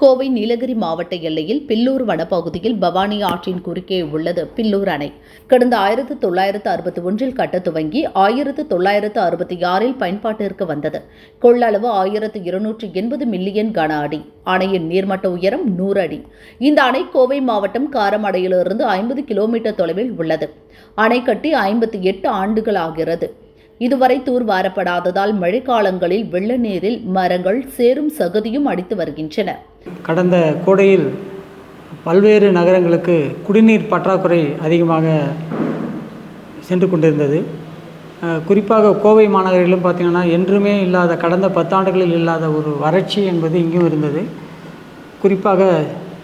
கோவை நீலகிரி மாவட்ட எல்லையில் பில்லூர் வனப்பகுதியில் பவானி ஆற்றின் குறுக்கே உள்ளது பில்லூர் அணை. கடந்த ஆயிரத்து தொள்ளாயிரத்து அறுபத்தி ஒன்றில் கட்ட துவங்கி ஆயிரத்து தொள்ளாயிரத்து அறுபத்தி ஆறில் பயன்பாட்டிற்கு வந்தது. கொள்ளளவு ஆயிரத்து இருநூற்று எண்பது மில்லியன் கன அடி. அணையின் நீர்மட்ட உயரம் நூறு அடி. இந்த அணை கோவை மாவட்டம் காரமடையிலிருந்து ஐம்பது கிலோமீட்டர் தொலைவில் உள்ளது. அணை கட்டி ஐம்பத்தி எட்டு ஆண்டுகள் ஆகிறது. இதுவரை தூர்வாரப்படாததால் மழைக்காலங்களில் வெள்ள நீரில் மரங்கள் சேரும் சகதியும் அடித்து வருகின்றன. கடந்த கோடையில் பல்வேறு நகரங்களுக்கு குடிநீர் பற்றாக்குறை அதிகமாக சென்று கொண்டிருந்தது. குறிப்பாக கோவை மாநகரிலும் பார்த்திங்கன்னா என்றுமே இல்லாத கடந்த பத்தாண்டுகளில் இல்லாத ஒரு வறட்சி என்பது இங்கும் இருந்தது. குறிப்பாக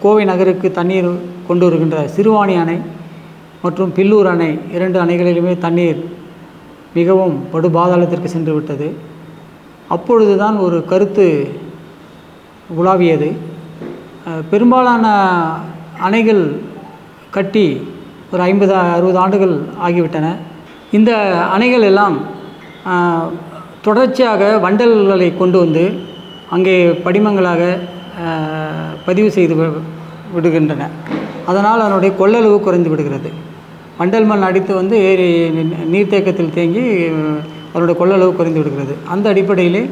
கோவை நகருக்கு தண்ணீர் கொண்டு வருகின்ற சிறுவாணி அணை மற்றும் பில்லூர் அணை இரண்டு அணைகளிலுமே தண்ணீர் மிகவும் படுபாதாளத்திற்கு சென்று விட்டது. அப்பொழுதுதான் ஒரு கருத்து உலாவியது. பெரும்பாலான அணைகள் கட்டி ஒரு ஐம்பது அறுபது ஆண்டுகள் ஆகிவிட்டன. இந்த அணைகள் எல்லாம் தொடர்ச்சியாக வண்டல்களை கொண்டு வந்து அங்கே படிமங்களாக பதிவு செய்து வி- விடுகின்றன. அதனால் அதனுடைய கொள்ளளவு குறைந்து விடுகிறது. வண்டல் மண் அடித்து வந்து ஏரி நீர்த்தேக்கத்தில் தேங்கி அதனுடைய கொள்ளளவு குறைந்து விடுகிறது. அந்த அடிப்படையிலே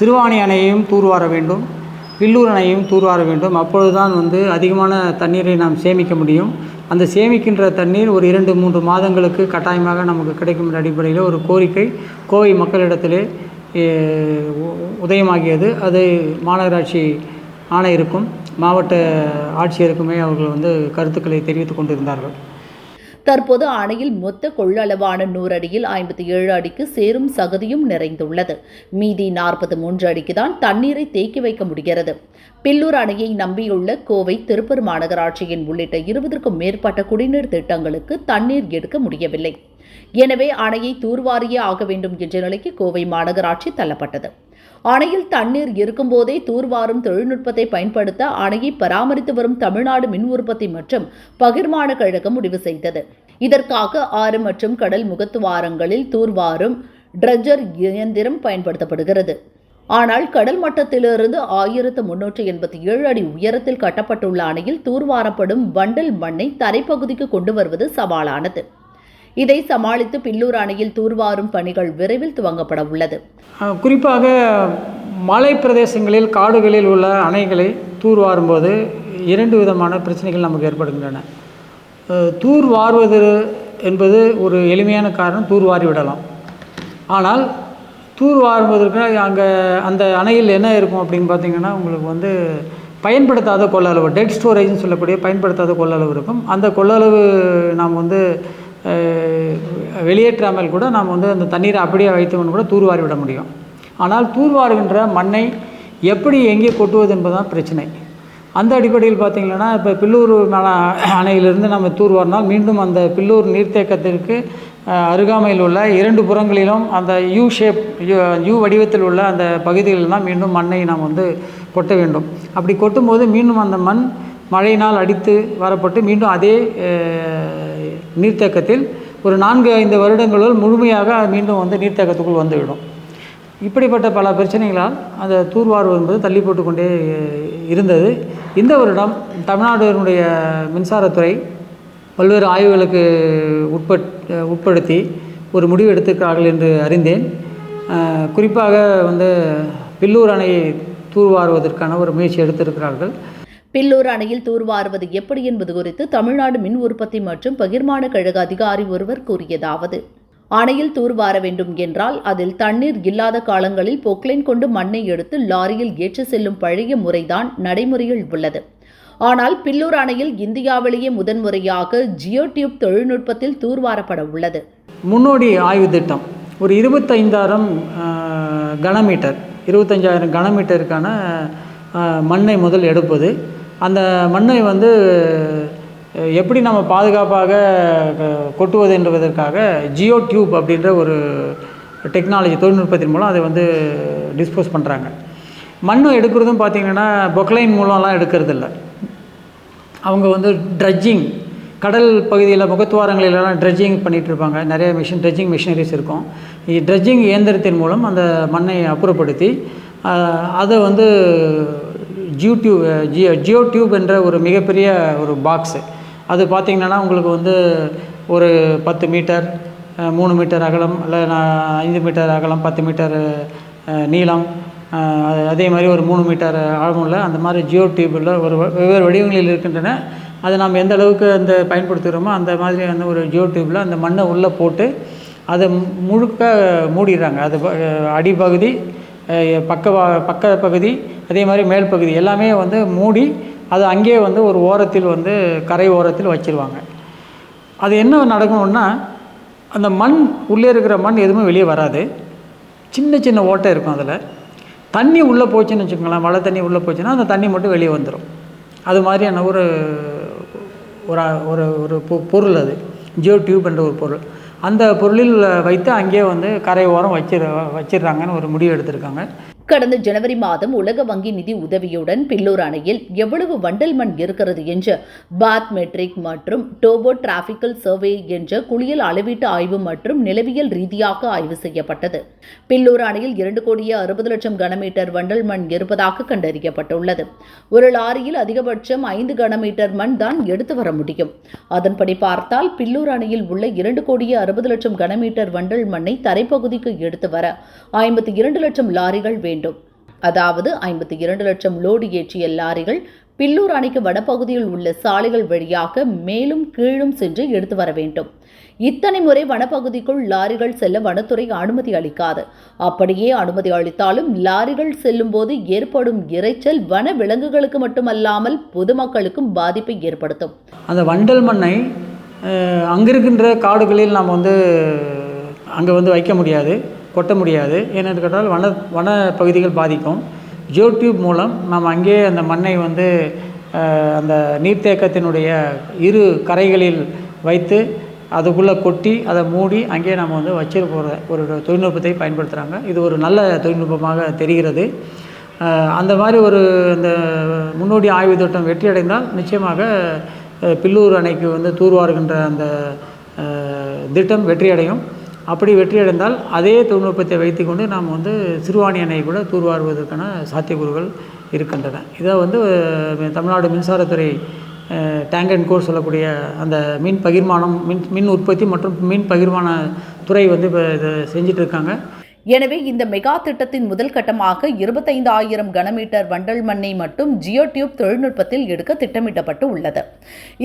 சிறுவாணி அணையையும் தூர்வார வேண்டும். பில்லூரணையும் தூர்வார வேண்டும். அப்பொழுதுதான் வந்து அதிகமான தண்ணீரை நாம் சேமிக்க முடியும். அந்த சேமிக்கின்ற தண்ணீர் ஒரு இரண்டு மூன்று மாதங்களுக்கு கட்டாயமாக நமக்கு கிடைக்கும் என்ற அடிப்படையில் ஒரு கோரிக்கை கோவை மக்களிடத்திலே உ- உதயமாகியது. அது மாநகராட்சி ஆணையருக்கும் மாவட்ட ஆட்சியருக்குமே அவர்கள் வந்து கருத்துக்களை தெரிவித்து கொண்டிருந்தார்கள். தற்போது அணையில் மொத்த கொள்ளளவான நூறு அடியில் ஐம்பத்தி ஏழு அடிக்கு சேரும் சகதியும் நிறைந்துள்ளது. மீதி நாற்பத்தி மூன்று அடிக்கு தான் தண்ணீரை தேக்கி வைக்க முடிகிறது. பில்லூர் அணையை நம்பியுள்ள கோவை திருப்பூர் மாநகராட்சியின் உள்ளிட்ட இருபதற்கும் மேற்பட்ட குடிநீர் திட்டங்களுக்கு தண்ணீர் எடுக்க முடியவில்லை. எனவே அணையை தூர்வாரியே ஆக வேண்டும் என்ற நிலைக்கு கோவை மாநகராட்சி தள்ளப்பட்டது. அணையில் தண்ணீர் இருக்கும்போதே தூர்வாரும் தொழில்நுட்பத்தை பயன்படுத்த அணையை பராமரித்து வரும் தமிழ்நாடு மின் உற்பத்தி மற்றும் பகிர்மான கழகம் முடிவு செய்தது. இதற்காக ஆறு மற்றும் கடல் முகத்துவாரங்களில் தூர்வாரும் ட்ரெஜர் இயந்திரம் பயன்படுத்தப்படுகிறது. ஆனால் கடல் மட்டத்திலிருந்து ஆயிரத்து முன்னூற்று எண்பத்தி ஏழு அடி உயரத்தில் கட்டப்பட்டுள்ள அணையில் தூர்வாரப்படும் வண்டல் மண்ணை தரைப்பகுதிக்கு கொண்டு வருவது சவாலானது. இதை சமாளித்து பில்லூர் அணையில் தூர்வாரும் பணிகள் விரைவில் துவங்கப்பட உள்ளது. குறிப்பாக மலை பிரதேசங்களில் காடுகளில் உள்ள அணைகளை தூர்வாரும் போது இரண்டு விதமான பிரச்சனைகள் நமக்கு ஏற்படுகின்றன. தூர்வாருவது என்பது ஒரு எளிமையான காரணம் தூர்வாரி விடலாம். ஆனால் தூர்வாருவதற்கு அங்கே அந்த அணையில் என்ன இருக்கும் அப்படின்னு பார்த்தீங்கன்னா உங்களுக்கு வந்து பயன்படுத்தாத கொள்ளளவு டெட் ஸ்டோரேஜ்னு சொல்லக்கூடிய பயன்படுத்தாத கொள்ளளவு இருக்கும். அந்த கொள்ளளவு நாம் வந்து வெளியேற்றாமல் கூட நாம் வந்து அந்த தண்ணீரை அப்படியே வைத்துக்கொண்டு கூட தூர்வாரி விட முடியும். ஆனால் தூர்வாருகின்ற மண்ணை எப்படி எங்கே கொட்டுவது என்பதுதான் பிரச்சனை. அந்த அடிப்படையில் பார்த்தீங்கன்னா இப்போ பில்லூர் அணையிலிருந்து நம்ம தூர்வாரினால் மீண்டும் அந்த பில்லூர் நீர்த்தேக்கத்திற்கு அருகாமையில் உள்ள இரண்டு புறங்களிலும் அந்த யூ ஷேப் யூ வடிவத்தில் உள்ள அந்த பகுதிகளில் தான் மீண்டும் மண்ணை நாம் வந்து கொட்ட வேண்டும். அப்படி கொட்டும்போது மீண்டும் அந்த மண் மழையினால் அடித்து வரப்பட்டு மீண்டும் அதே நீர்த்தேக்கத்தில் ஒரு நான்கு ஐந்து வருடங்களுள் முழுமையாக மீண்டும் வந்து நீர்த்தேக்கத்துக்குள் வந்துவிடும். இப்படிப்பட்ட பல பிரச்சனைகளால் அந்த தூர்வார்வு என்பது தள்ளி போட்டுக்கொண்டே இருந்தது. இந்த வருடம் தமிழ்நாடுனுடைய மின்சாரத்துறை பல்வேறு ஆய்வுகளுக்கு உட்பட் உட்படுத்தி ஒரு முடிவு எடுத்திருக்கிறார்கள் என்று அறிந்தேன். குறிப்பாக வந்து பில்லூர் அணையை தூர்வாருவதற்கான ஒரு முயற்சி எடுத்திருக்கிறார்கள். பில்லூர் அணையில் தூர்வாருவது எப்படி என்பது குறித்து தமிழ்நாடு மின் உற்பத்தி மற்றும் பகிர்மான கழக அதிகாரி ஒருவர் கூறியதாவது. அணையில் தூர்வார வேண்டும் என்றால் அதில் தண்ணீர் இல்லாத காலங்களில் பொக்லைன் கொண்டு மண்ணை எடுத்து லாரியில் ஏற்றி செல்லும் பழைய முறைதான் நடைமுறையில் உள்ளது. ஆனால் பில்லூர் அணையில் இந்தியாவிலேயே முதன்முறையாக ஜியோ டியூப் தொழில்நுட்பத்தில் தூர்வாரப்பட உள்ளது. முன்னோடி ஆய்வு திட்டம். ஒரு இருபத்தைந்தாயிரம் கனமீட்டர் இருபத்தஞ்சாயிரம் கனமீட்டருக்கான மண்ணை முதல் எடுப்பது. அந்த மண்ணை வந்து எப்படி நம்ம பாதுகாப்பாக கொட்டுவது என்பதற்காக ஜியோ டியூப் அப்படின்ற ஒரு டெக்னாலஜி தொழில்நுட்பத்தின் மூலம் அதை வந்து டிஸ்போஸ் பண்ணுறாங்க மண் எடுக்கிறதும் பார்த்திங்கன்னா பொக்லைன் மூலம்லாம் எடுக்கிறதில்ல. அவங்க வந்து ட்ரட்ஜிங் கடல் பகுதியில் முகத்துவாரங்களிலெல்லாம் ட்ரெட்ஜிங் பண்ணிகிட்டு இருப்பாங்க நிறைய மிஷின் ட்ரெட்ஜிங் மிஷினரிஸ் இருக்கும். ட்ரெட்ஜிங் இயந்திரத்தின் மூலம் அந்த மண்ணை அப்புறப்படுத்தி அதை வந்து geo tube geo geo tube என்ற ஒரு மிகப்பெரிய ஒரு பாக்ஸு அது பார்த்திங்கன்னா உங்களுக்கு வந்து ஒரு பத்து மீட்டர் மூணு மீட்டர் அகலம் இல்லை நான் ஐந்து மீட்டர் அகலம் பத்து மீட்டர் நீளம் அதே மாதிரி ஒரு மூணு மீட்டர் ஆழமுள்ள அந்த மாதிரி ஜியோ டியூபில் ஒரு வெவ்வேறு வடிவங்களில் இருக்கின்றன. அதை நாம் எந்த அளவுக்கு அந்த பயன்படுத்துகிறோமோ அந்த மாதிரி அந்த ஒரு ஜியோ டியூப்பில் அந்த மண்ணை உள்ளே போட்டு அதை முழுக்க மூடிடுறாங்க. அது ப- அடிப்பகுதி பக்க பக்க பகுதி அதே மாதிரி மேல் பகுதி எல்லாமே வந்து மூடி அது அங்கேயே வந்து ஒரு ஓரத்தில் வந்து கரை ஓரத்தில் வச்சுருவாங்க. அது என்ன நடக்கணும்னா அந்த மண் உள்ளே இருக்கிற மண் எதுவுமே வெளியே வராது. சின்ன சின்ன ஓட்டை இருக்கும் அதில். தண்ணி உள்ளே போச்சுன்னு வச்சுக்கோங்களேன் மழை தண்ணி உள்ளே போச்சுன்னா அந்த தண்ணி மட்டும் வெளியே வந்துடும் அது மாதிரியான ஒரு ஒரு ஒரு ஒரு பொ- பொருள் அது. ஜியோ டியூப் என்ற ஒரு பொருள். அந்த பொருளில் வைத்து அங்கேயே வந்து கரை ஓரம் வச்சிரு வச்சிடுறாங்கன்னு ஒரு முடிவு எடுத்திருக்காங்க. கடந்த ஜனவரி மாதம் உலக வங்கி நிதி உதவியுடன் பில்லூர் அணையில் எவ்வளவு வண்டல் மண் இருக்கிறது என்று பாத் மெட்ரிக் மற்றும் டோபோ டிராபிக்கல் சர்வே என்ற குளியல் அளவீட்டு ஆய்வு மற்றும் நிலவியல் ரீதியாக ஆய்வு செய்யப்பட்டது. பில்லூர் அணையில் இரண்டு கோடியே அறுபது லட்சம் கனமீட்டர் வண்டல் மண் இருப்பதாக கண்டறியப்பட்டுள்ளது. ஒரு லாரியில் அதிகபட்சம் ஐந்து கனமீட்டர் மண் தான் எடுத்து வர முடியும். அதன்படி பார்த்தால் பில்லூர் அணையில் உள்ள இரண்டு கோடியே அறுபது லட்சம் கனமீட்டர் வண்டல் மண்ணை தரைப்பகுதிக்கு எடுத்து வர ஐம்பத்தி இரண்டு லட்சம் லாரிகள் வேண்டும் அதாவது ஐம்பத்தி இரண்டு லட்சம் லோடு ஏற்றிய லாரிகள் பில்லூர் அணைக்கு வடபகுதியில் உள்ள சாலைகள் வழியாக மேலும் கீழும் சென்று எடுத்து வர வேண்டும். இத்தனை முறை வனப்பகுதிக்குள் லாரிகள் செல்ல வனத்துறை அனுமதி அளிக்காது. அப்படியே அனுமதி அளித்தாலும் லாரிகள் செல்லும் போது ஏற்படும் இரைச்சல் வன விலங்குகளுக்கு மட்டுமல்லாமல் பொதுமக்களுக்கும் பாதிப்பை ஏற்படுத்தும். அந்த வண்டல் மண்ணை அங்கிருக்கின்ற காடுகளில் நாம் வந்து அங்கே வந்து வைக்க முடியாது. கொட்ட முடியாது. ஏனென்று கேட்டால் வன வன பகுதிகள் பாதிக்கும். ஜியோ டியூப் மூலம் நாம் அங்கேயே அந்த மண்ணை வந்து அந்த நீர்த்தேக்கத்தினுடைய இரு கரைகளில் வைத்து அதுக்குள்ளே கொட்டி அதை மூடி அங்கேயே நம்ம வந்து வச்சிருக்கிற ஒரு தொழில்நுட்பத்தை பயன்படுத்துகிறாங்க இது ஒரு நல்ல தொழில்நுட்பமாக தெரிகிறது. அந்த மாதிரி ஒரு இந்த முன்னோடி ஆய்வு திட்டம் வெற்றியடைந்தால் நிச்சயமாக பில்லூர் அணைக்கு வந்து தூர்வாருகின்ற அந்த திட்டம் வெற்றியடையும். அப்படி வெற்றியடைந்தால் அதே தொழில்நுட்பத்தை வைத்துக்கொண்டு நாம் வந்து சிறுவாணி அணையை கூட தூர்வாருவதற்கான சாத்தியக்கூறுகள் இருக்கின்றன. இதை வந்து தமிழ்நாடு மின்சாரத்துறை டேங்க் அண்ட் கோர் சொல்லக்கூடிய அந்த மின் பகிர்மானம் மின் மின் உற்பத்தி மற்றும் மின் பகிர்மான துறை வந்து இப்போ இதை செஞ்சிட்ருக்காங்க எனவே இந்த மெகா திட்டத்தின் முதல் கட்டமாக இருபத்தைந்து ஆயிரம் கனமீட்டர் வண்டல் மண்ணை மட்டும் ஜியோ டியூப் தொழில்நுட்பத்தில் எடுக்க திட்டமிடப்பட்டு உள்ளது.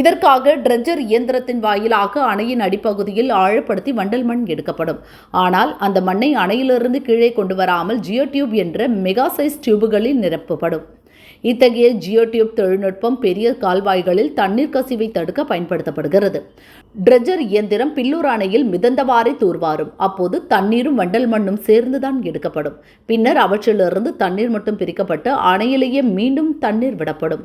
இதற்காக ட்ரெஜர் இயந்திரத்தின் வாயிலாக அணையின் அடிப்பகுதியில் ஆழப்படுத்தி வண்டல் மண் எடுக்கப்படும். ஆனால் அந்த மண்ணை அணையிலிருந்து கீழே கொண்டு வராமல் ஜியோ டியூப் என்ற மெகா சைஸ் டியூபுகளில் நிரப்பப்படும். இத்தகைய ஜியோ டியூப் தொழில்நுட்பம் பெரிய கால்வாய்களில் தண்ணீர் கசிவை தடுக்க பயன்படுத்தப்படுகிறது. ட்ரெஜர் இயந்திரம் பில்லூர் அணையில் மிதந்தவாறே தூர்வாரும். அப்போது தண்ணீரும் வண்டல் மண்ணும் சேர்ந்துதான் எடுக்கப்படும். பின்னர் அவற்றிலிருந்து தண்ணீர் மட்டும் பிரிக்கப்பட்டு அணையிலேயே மீண்டும் தண்ணீர் விடப்படும்.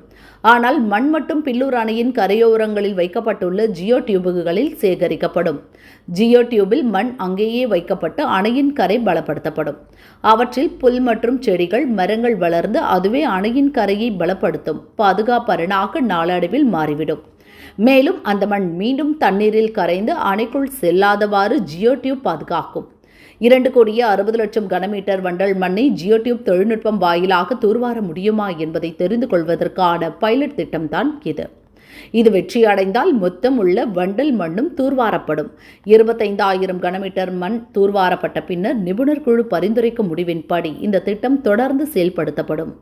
ஆனால் மண் மட்டும் பில்லூர் அணையின் கரையோரங்களில் வைக்கப்பட்டுள்ள ஜியோ டியூபுகளில் சேகரிக்கப்படும். ஜியோ டியூபில் மண் அங்கேயே வைக்கப்பட்டு அணையின் கரை பலப்படுத்தப்படும். அவற்றில் புல் மற்றும் செடிகள் மரங்கள் வளர்ந்து அதுவே அணையின் கரையை பலப்படுத்தும். பாதுகாப்பரணாக நாளடைவில் மாறிவிடும். மேலும் அந்த மண் மீண்டும் தண்ணீரில் கரைந்து அணைக்குள் செல்லாதவாறு ஜியோ டியூப் பாதுகாக்கும். இரண்டு கோடியே அறுபது லட்சம் கனமீட்டர் வண்டல் மண்ணை ஜியோ டியூப் தொழில்நுட்பம் வாயிலாக தூர்வார முடியுமா என்பதை தெரிந்து கொள்வதற்கான பைலட் திட்டம்தான் இது. இது வெற்றியடைந்தால் மொத்தம் உள்ள வண்டல் மண்ணும் தூர்வாரப்படும். இருபத்தைந்தாயிரம் கனமீட்டர் மண் தூர்வாரப்பட்ட பின்னர் நிபுணர் குழு பரிந்துரைக்கும் முடிவின்படி இந்த திட்டம் தொடர்ந்து செயல்படுத்தப்படும்.